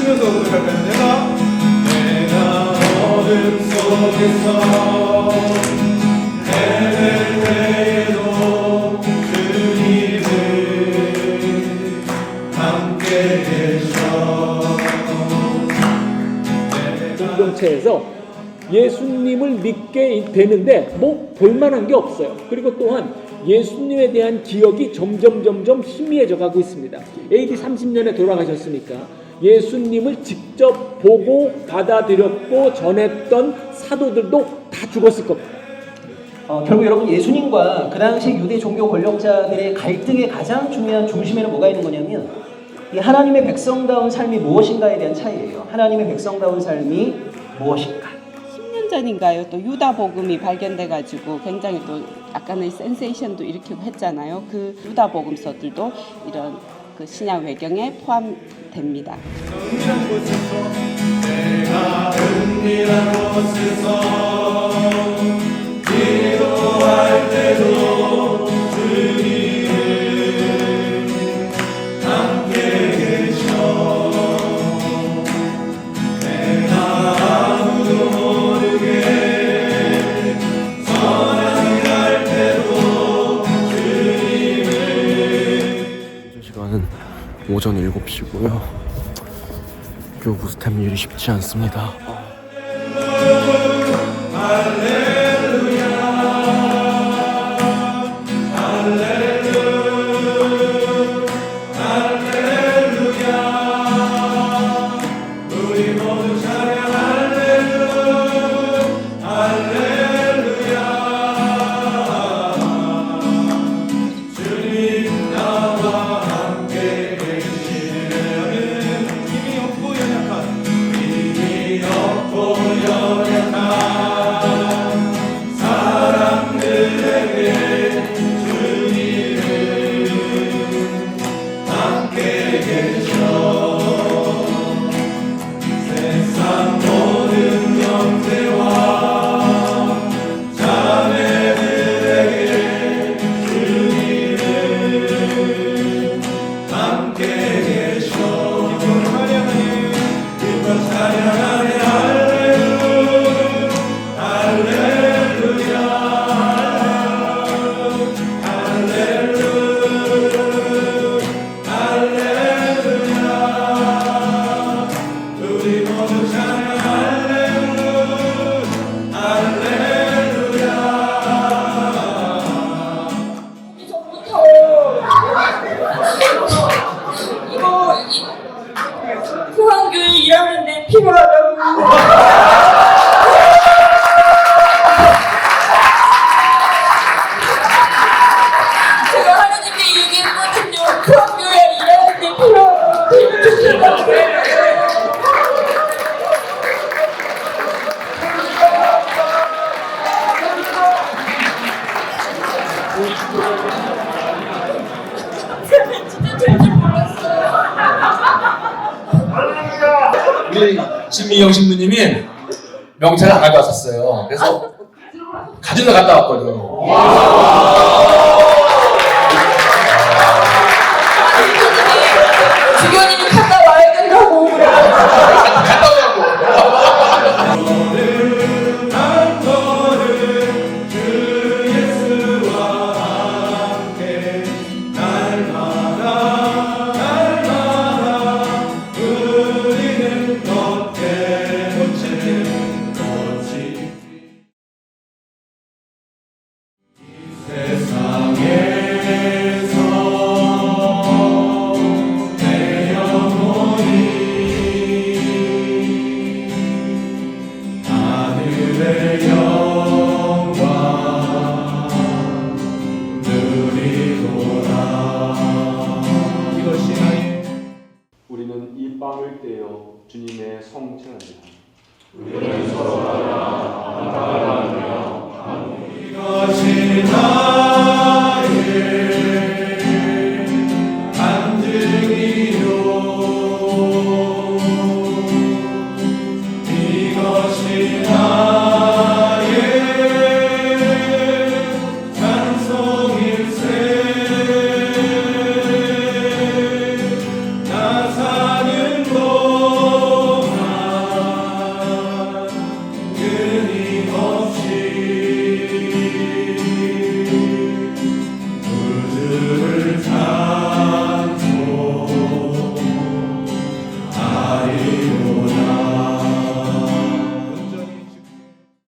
치면서 고백할까요? 내가 내가 어둠 속에서 공동체에서 예수님을 믿게 되는데 뭐 볼만한 게 없어요. 그리고 또한 예수님에 대한 기억이 점점 점점 희미해져 가고 있습니다. AD 30년에 돌아가셨으니까 예수님을 직접 보고 받아들였고 전했던 사도들도 다 죽었을 겁니다. 어, 결국 여러분 예수님과 그 당시 유대 종교 권력자들의 갈등의 가장 중요한 중심에는 뭐가 있는 거냐면 이 하나님의 백성다운 삶이 무엇인가에 대한 차이예요. 하나님의 백성다운 삶이 무엇인가? 10년 전인가요? 또 유다 복음이 발견돼 가지고 굉장히 또 약간의 센세이션도 일으키고 했잖아요. 그 유다 복음서들도 이런 그 신약 외경에 포함됩니다. 내가 은밀한 곳에서 오전 7시고요. 교부 스탬일이 쉽지 않습니다. 없 이거 이- 교환교회 일하는데 필요하다 우리 신미영 신부님이 명찰을 안 가져왔었어요. 그래서 가지러 갔다 왔거든. 주 우리는 이 빵을 떼어 주님의 성체합니다. 우리는 서로 하나, 하나라 하며, 우리가 지나